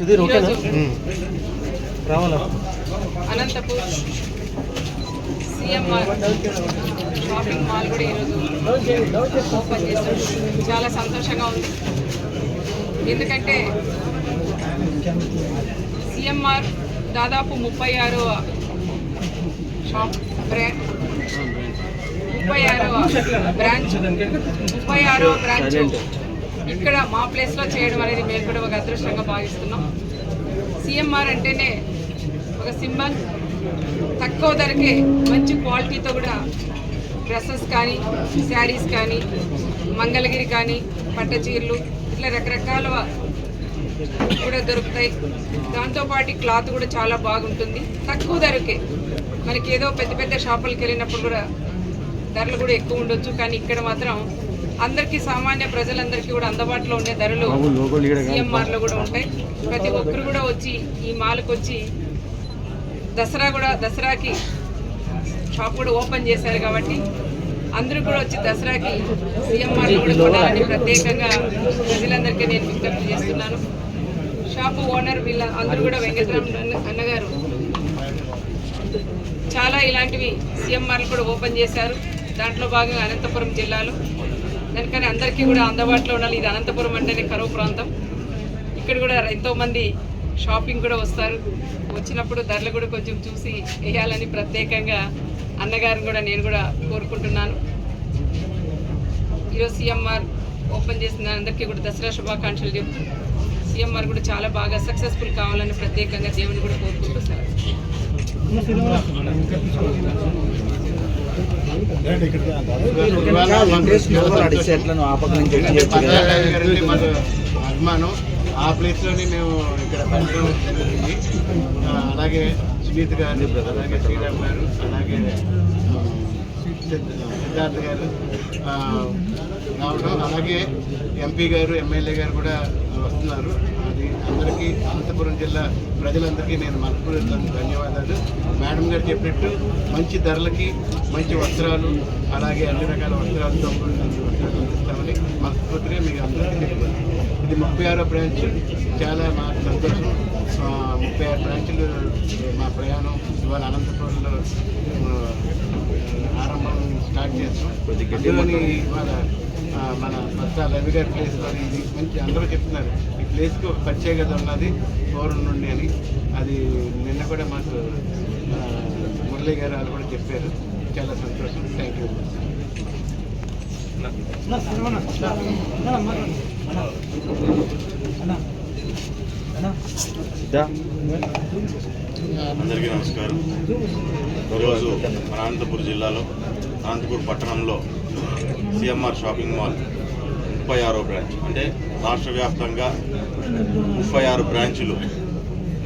సుధీర్ ఓకేనా రావాలా? Anantapur CMR shopping mall కూడా ఈరోజు ఓపెన్ చేశారు. చాలా సంతోషంగా ఉంది. ఎందుకంటే సిఎంఆర్ దాదాపు ముప్పై ఆరు షాప్ బ్రాండ్ ముప్పై ఆరో బ్రాంచ్ ముప్పై ఆరో బ్రాంచ్. ఇక్కడ మా ప్లేస్లో చేయడం అనేది మేము కూడా ఒక అదృష్టంగా భావిస్తున్నాం. సిఎంఆర్ అంటేనే ఒక సింబల్. తక్కువ ధరకే మంచి క్వాలిటీతో కూడా డ్రెస్సెస్ కానీ శారీస్ కానీ మంగళగిరి కానీ పట్టచీరలు ఇట్లా రకరకాల కూడా దొరుకుతాయి. దాంతోపాటు క్లాత్ కూడా చాలా బాగుంటుంది. తక్కువ ధరకే మనకి ఏదో పెద్ద పెద్ద షాపులకు వెళ్ళినప్పుడు కూడా ధరలు కూడా ఎక్కువ ఉండొచ్చు. కానీ ఇక్కడ మాత్రం అందరికీ సామాన్య ప్రజలందరికీ కూడా అందుబాటులో ఉండే ధరలు సిఎంఆర్లో కూడా ఉంటాయి. ప్రతి ఒక్కరు కూడా వచ్చి ఈ మాల్కి వచ్చి దసరా కూడా దసరాకి షాప్ కూడా ఓపెన్ చేశారు కాబట్టి అందరూ కూడా వచ్చి దసరాకి సీఎంఆర్లో కూడా కొనాలని ప్రత్యేకంగా ప్రజలందరికీ నేను విజ్ఞప్తి చేస్తున్నాను. షాపు ఓనర్ వీళ్ళ అందరూ కూడా వెంకటరామ అన్నగారు చాలా ఇలాంటివి సీఎంఆర్లు కూడా ఓపెన్ చేశారు. దాంట్లో భాగంగా అనంతపురం జిల్లాలో దానికని అందరికీ కూడా అందుబాటులో ఉండాలి. ఇది అనంతపురం అంటేనే కరువు ప్రాంతం. ఇక్కడ కూడా ఎంతోమంది షాపింగ్ కూడా వస్తారు. వచ్చినప్పుడు ధరలు కూడా కొంచెం చూసి వేయాలని ప్రత్యేకంగా అన్నగారిని కూడా నేను కూడా కోరుకుంటున్నాను. ఈరోజు సీఎంఆర్ ఓపెన్ చేసిన అందరికీ కూడా దసరా శుభాకాంక్షలు చెప్తూ సీఎంఆర్ కూడా చాలా బాగా సక్సెస్ఫుల్ కావాలని ప్రత్యేకంగా దేవుని కూడా కోరుకుంటున్నాను. అభిమానం. ఆ ప్లేస్లోనే మేము ఇక్కడ జరిగింది. అలాగే సునీత్ గారు అలాగే శ్రీరామ్ గారు అలాగే సిద్ధార్థ గారు రావడం. అలాగే ఎంపీ గారు ఎమ్మెల్యే గారు కూడా వస్తున్నారు. ఉంది అందరికీ అనంతపురం జిల్లా ప్రజలందరికీ నేను మనస్ఫూర్తి ధన్యవాదాలు. మేడం గారు చెప్పినట్టు మంచి ధరలకి మంచి వస్త్రాలు అలాగే అన్ని రకాల వస్త్రాలతో వస్త్రాలు అందిస్తామని మనస్ఫూర్తిగా మీకు అందరికీ తెలియదు ఇది ముప్పై ఆరో బ్రాంచ్. చాలా మాకు సంతోషం. ముప్పై ఆరు బ్రాంచ్లు మా ప్రయాణం ఇవాళ అనంతపురంలో ఆరంభం స్టార్ట్ చేస్తాం. అందులోని ఇవాళ మన కొత్త రవి గారి ప్లేస్ ఇది మంచి అందరూ చెప్తున్నారు. ఈ ప్లేస్కి ఒక ప్రత్యేకత ఉన్నది పూర్వం నుండి అని. అది నిన్న కూడా మాకు మురళీ గారు వాళ్ళు కూడా చెప్పారు. చాలా సంతోషం. థ్యాంక్ యూ అందరికీ నమస్కారం. ఈరోజు మన అనంతపూర్ జిల్లాలో అనంతపూర్ పట్టణంలో సిఎంఆర్ షాపింగ్ మాల్ ముప్పై ఆరో బ్రాంచ్. అంటే రాష్ట్ర వ్యాప్తంగా ముప్పై ఆరు బ్రాంచులు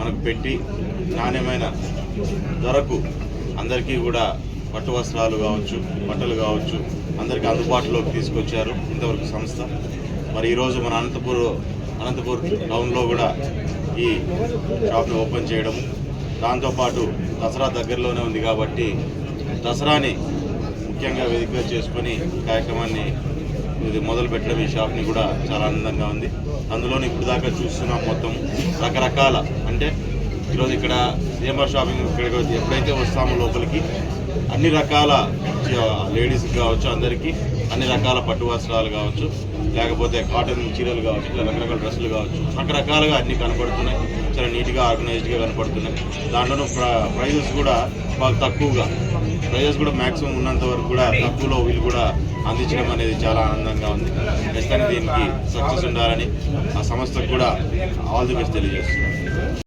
మనకు పెట్టి నాణ్యమైన ధరకు అందరికీ కూడా పట్టు వస్త్రాలు కావచ్చు బట్టలు కావచ్చు అందరికీ అందుబాటులోకి తీసుకొచ్చారు ఇంతవరకు సంస్థ. మరి ఈరోజు మన అనంతపూర్ అనంతపూర్ టౌన్లో కూడా ఈ షాప్ని ఓపెన్ చేయడము. దాంతోపాటు దసరా దగ్గరలోనే ఉంది కాబట్టి దసరాని ముఖ్యంగా వేదికగా చేసుకొని కార్యక్రమాన్ని ఇది మొదలు పెట్టడం ఈ షాప్ని కూడా చాలా ఆనందంగా ఉంది. అందులోని ఇప్పుడు దాకా చూస్తున్నాం మొత్తం రకరకాల అంటే ఈరోజు ఇక్కడ సీఎంఆర్ షాపింగ్ ఇక్కడికి ఎప్పుడైతే వస్తామో లోపలికి అన్ని రకాల లేడీస్కి కావచ్చు అందరికీ అన్ని రకాల పట్టు వస్త్రాలు కావచ్చు లేకపోతే కాటన్ చీరలు కావచ్చు ఇట్లా రకరకాల డ్రెస్సులు కావచ్చు రకరకాలుగా అన్నీ కనపడుతున్నాయి. చాలా నీట్గా ఆర్గనైజ్డ్గా కనపడుతున్నాయి. దాంట్లోనూ ప్ర ప్రైజెస్ కూడా బాగా తక్కువగా. ప్రైజెస్ కూడా మ్యాక్సిమం ఉన్నంత వరకు కూడా తక్కువలో వీళ్ళు కూడా అందించడం అనేది చాలా ఆనందంగా ఉంది. ఖచ్చితంగా దీనికి సక్సెస్ ఉండాలని ఆ సంస్థకు కూడా ఆల్ ది బెస్ట్ తెలియజేస్తున్నాను